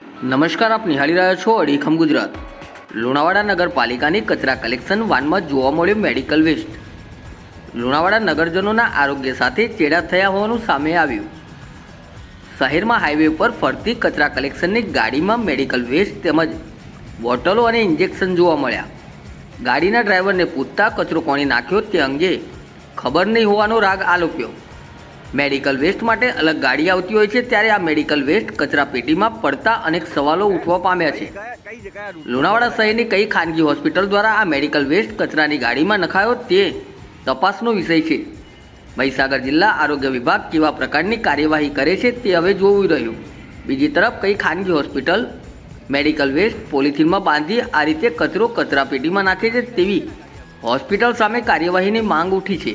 નમસ્કાર, આપ નિહાળી રહ્યા છો અડીખમ ગુજરાત. લુણાવાડા નગરપાલિકાની કચરા કલેક્શન વાનમાં જોવા મળ્યું મેડિકલ વેસ્ટ. લુણાવાડા નગરજનોના આરોગ્ય સાથે ચેડા થયા હોવાનું સામે આવ્યું. શહેરમાં હાઈવે પર ફરતી કચરા કલેક્શનની ગાડીમાં મેડિકલ વેસ્ટ તેમજ બોટલો અને ઇન્જેક્શન જોવા મળ્યા. ગાડીના ડ્રાઈવરને પૂછતા કચરો કોણે નાખ્યો તે અંગે ખબર નહીં હોવાનો રાગ આલોપ્યો. મેડિકલ વેસ્ટ માટે અલગ ગાડી આવતી હોય છે, ત્યારે આ મેડિકલ વેસ્ટ કચરા પેટીમાં પડતા અનેક સવાલો ઉઠવા પામ્યા છે. લુણાવાડા શહેરની કઈ ખાનગી હોસ્પિટલ દ્વારા આ મેડિકલ વેસ્ટ કચરાની ગાડીમાં નખાયો તે તપાસનો વિષય છે. મહીસાગર જિલ્લા આરોગ્ય વિભાગ કેવા પ્રકારની કાર્યવાહી કરે છે તે હવે જોવું રહ્યું. બીજી તરફ કઈ ખાનગી હોસ્પિટલ મેડિકલ વેસ્ટ પોલિથીનમાં બાંધી આ રીતે કચરો કચરા પેટીમાં નાખે છે તેવી હોસ્પિટલ સામે કાર્યવાહીની માંગ ઉઠી છે.